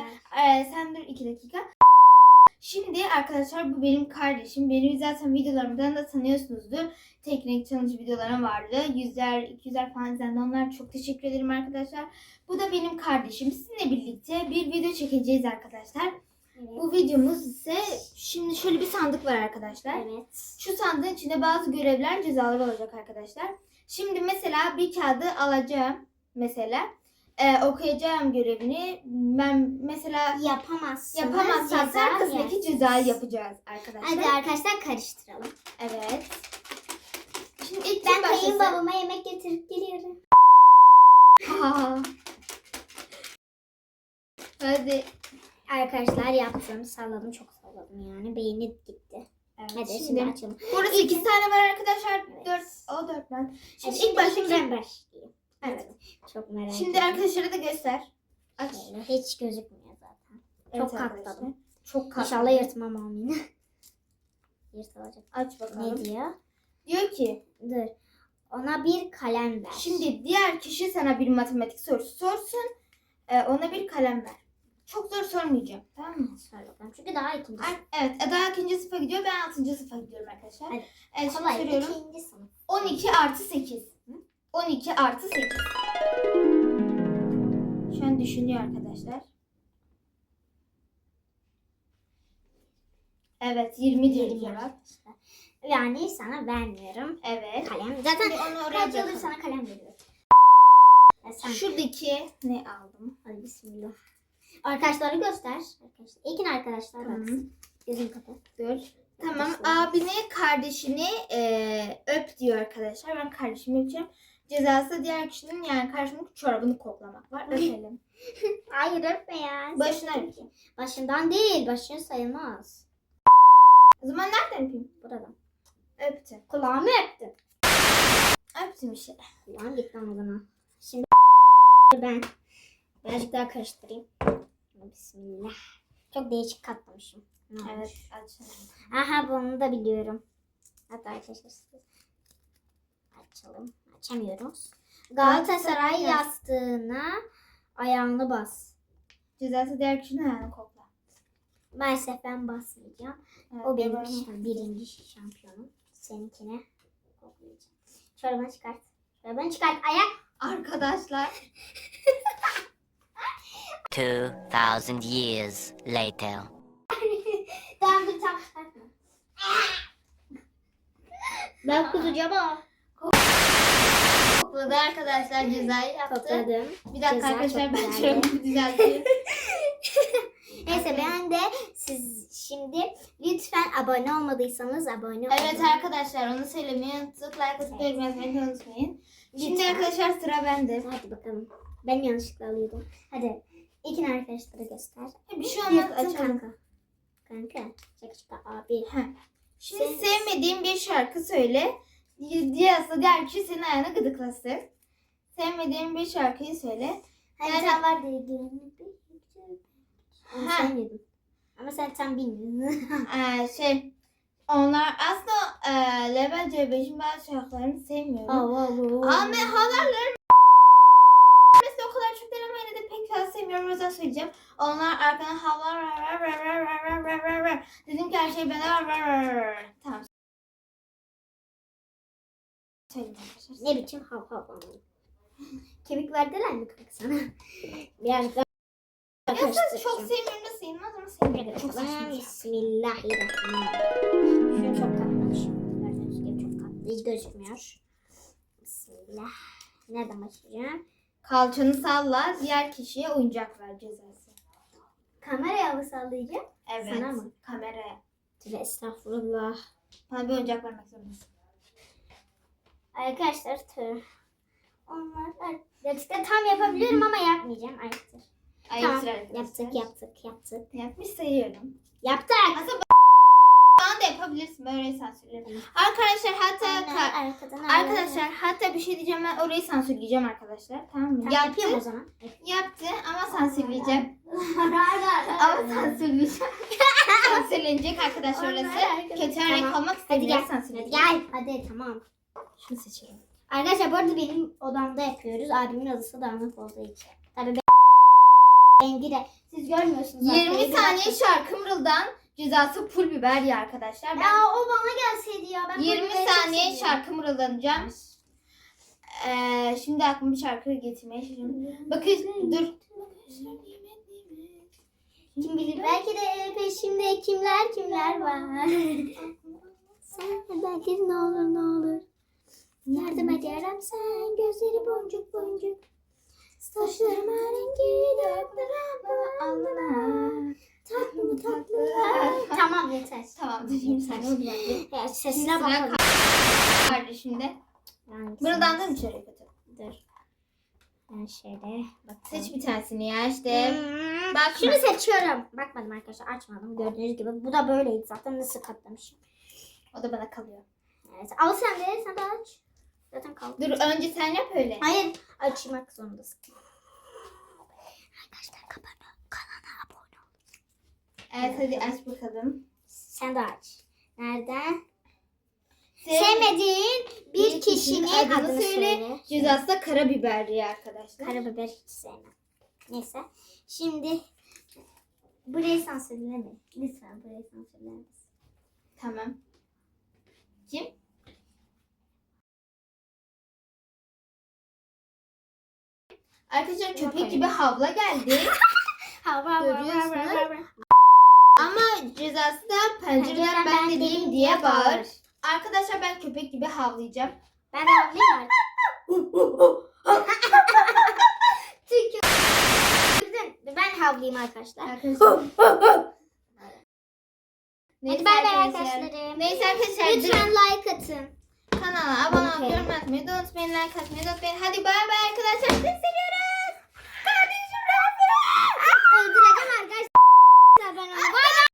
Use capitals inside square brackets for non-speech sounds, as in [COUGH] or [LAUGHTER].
Ee, sen dur iki dakika. Şimdi arkadaşlar bu benim kardeşim. Beni zaten videolarımdan da tanıyorsunuzdur. Teknik challenge videolarım vardı. Yüzler, 200'ler falan izlendi. Onlar çok teşekkür ederim arkadaşlar. Bu da benim kardeşim. Sizinle birlikte bir video çekeceğiz arkadaşlar. Evet. Bu videomuz ise şimdi şöyle bir sandık var arkadaşlar. Evet. Şu sandığın içinde bazı görevler cezalar olacak arkadaşlar. Şimdi mesela bir kağıdı alacağım mesela. Ee, okuyacağım görevini. Ben mesela Yapamazsınız. ceza arkasındaki yersiniz. cezayı yapacağız arkadaşlar. Hadi arkadaşlar karıştıralım. Evet. Şimdi ilk Ben kayınbabama yemek getirip geliyorum. Ha. [LAUGHS] Hadi. Arkadaşlar yaptım. Salladım. Çok salladım yani. Beyni gitti. Evet, Hadi şimdi, şimdi açalım. burada 8 tane var arkadaşlar. Evet. 4 o 4 ben. Şimdi Hadi ilk başta ben başlayayım. Evet. Çok merak Şimdi ediyorum. arkadaşlara da göster. Aç. Şöyle, Hiç gözükmüyor zaten. Evet Çok katladım. Çok katladım. İnşallah yırtmam amin. [LAUGHS] Yırtılacak. Aç bakalım. Ne diyor? Diyor ki Dur. Ona bir kalem ver. şimdi diğer kişi sana bir matematik sorusu sorsun. Ee, ona bir kalem ver. Çok zor sormayacağım. Tamam mı? Sor bakalım. Çünkü daha ikinci Ar- Evet. Eda ikinci sınıfa gidiyor. Ben altıncı sınıfa gidiyorum arkadaşlar. Hadi. Evet şimdi Kolay. soruyorum. İkinci sınıf. 12 artı 8. 12 artı 8. Şu an düşünüyor arkadaşlar. Evet 20 diyor cevap. Yani sana vermiyorum. Evet. Kalem. Zaten onu oraya kaç bırakalım. sana kalem veriyorum. Ya sen. Şuradaki ne aldım? Hadi bismillah. Arkadaşları göster. Arkadaşlar. İlkin arkadaşlar Tamam. baksın. Gözüm kapat. Dur. Tamam abini kardeşini eee, öp diyor arkadaşlar. Ben kardeşimi öpeceğim. Cezası diğer kişinin yani kardeşimin çorabını koklamak var. Öpelim. [LAUGHS] Hayır öpme ya. Başına öpeyim. Başından değil. Başın sayılmaz. O zaman nereden öpeyim? Buradan. Öptüm. Kulağımı öptün. Öptüm işte. Kulağım gitti ama bana. Şimdi ben birazcık daha karıştırayım. Bismillah. Çok değişik katlamışım. Ne? Evet aç. Aha bunu da biliyorum. Hatta arkadaşlar açalım. Açamıyoruz. Galatasaray yastığına ayağını bas. Cezası diğer kişinin ayağını kokla. Maalesef ben basmayacağım. Evet, O benim devam. şa- birinci şampiyonum. Seninkine koklayacağım. Çorbanı çıkart. Çorbanı çıkart. Ayak. Arkadaşlar [LAUGHS] 2,000 years later. Tamam dur tamam. Ben kusacağım ama. Kokladı arkadaşlar cezayı yaptı. Topladım. Bir dakika Ceza arkadaşlar ben çorabımı düzelteyim. [LAUGHS] Neyse ben de siz şimdi lütfen abone olmadıysanız abone olun. evet arkadaşlar onu söylemeyi unuttuk. Like atıp yorum yazmayı da unutmayın. Şimdi Lütfen. arkadaşlar sıra bende. Hadi bakalım. Ben yanlışlıkla alıyordum. Hadi. İkin arkadaşlara göster. Bir şey olmaz açalım. kanka. Kanka. Şaka şaka abi. Heh. Şimdi Sen- sevmediğin bir şarkı söyle. Diyasa diğer kişi senin ayağını gıdıklasın. Sevmediğin bir şarkıyı söyle. Hani yani... tam var diye Ama şey sen yedin. Ama sen tam bilmiyorsun. [LAUGHS] ee, şey, onlar aslında e, Levent Cebeci'nin bazı şarkılarını sevmiyorum. Oh, oh, oh, oh. Ama haberlerim mesela o kadar çok denemeyle de pek fazla sevmiyorum. O yüzden söyleyeceğim. Onlar arkadan havlar Dedim ki her şey bende var. Tamam. Arkadaşlar. Ne biçim hav hav ama. Kemik verdiler mi kanka sana? Biraz daha karıştıracağım. çok da sayılmaz ama sevmiyorum. Çok saçma şey. Bismillahirrahmanirrahim. Şunu çok katlamışım. Gördüğünüz gibi çok katlı. Hiç gözükmüyor. Bismillah. Nereden başlayacağım? Kalçanı salla diğer kişiye oyuncak ver cezası. Kameraya mı sallayacağım? Evet. Sana mı? Kameraya. Estağfurullah. Bana bir oyuncak vermek zorundasın. Arkadaşlar tövbe. Onlar gerçekten tam yapabiliyorum ama yapmayacağım. Ayıptır. Ayıp tamam. Yaptık yaptık yaptık. Yapmış sayıyorum. Yaptık. Aslında bana da yapabilirsin. Ben orayı sansürlerim. Arkadaşlar hatta arkadan arkadaşlar hatta bir şey diyeceğim ben orayı sansürleyeceğim arkadaşlar. Tamam mı? Tamam, yapayım o Yaptı. zaman. Yaptı ama sansürleyeceğim. ama sansürleyeceğim. [LAUGHS] Sansürlenecek arkadaşlar orası. Kötü örnek olmak Hadi istediğim gel. Hadi sansürleyeceğim. gel. Hadi tamam. Şunu seçelim. Arkadaşlar bu arada benim odamda yapıyoruz. Abimin odası dağınık olduğu için. Tabii ben Rengi de siz görmüyorsunuz. zaten. 20 Bir saniye şarkı mırıldan cezası pul biber ya arkadaşlar. Ben Ya o bana gelseydi ya. Ben 20 bunu çok saniye şarkı mırıldanacağım. Ee, şimdi aklıma bir şarkı getirmeye çalışıyorum. Bakın dur. Kim bilir belki de peşimde kimler kimler var. [LAUGHS] sen belki de ne olur ne olur. Yardım et yaram sen gözleri boncuk boncuk. Saçlarıma rengi döktüren alnına. Tatlı mı tatlı. [LAUGHS] tamam yeter. Tamam şimdi sen bak. Ya sesine bakalım. kardeşimde. Hangisi? Mırıldandın içeri kötü. Dur. Ben şöyle bakayım. Seç bir tanesini ya işte. Hmm, Bak Şunu seçiyorum. Bakmadım arkadaşlar açmadım. Gördüğünüz gibi bu da böyleydi zaten nasıl katlamışım. O da bana kalıyor. Evet. Al sen de sen de aç. Zaten kaldı. Dur önce sen yap öyle. Hayır açmak zorundasın. Arkadaşlar kapana kanala abone ol. Evet hadi aç bakalım. Sen de aç. Nereden? Sev- Sevmediğin bir kişinin adını, söyle. Cezası da karabiberli arkadaşlar. Karabiber hiç sevmem. Neyse. Şimdi burayı sansürleme. Lütfen burayı sansürler misin? Tamam. Kim? Arkadaşlar köpek gibi havla geldi. Ha, var, var, var, var, Görüyorsunuz. var, var. Ama cezası da pencereden ben de değilim diye bağır. Arkadaşlar ben köpek gibi havlayacağım. Ben havlayayım artık. Ben havlayayım arkadaşlar. Arkadaşlar. Hadi bay bay arkadaşlarım. Neyse arkadaşlar Lütfen like atın. kanala abone olmayı, yorum atmayı da unutmayın. Like atmayı da unutmayın. Hadi bay bay arkadaşlar. Sizi seviyorum.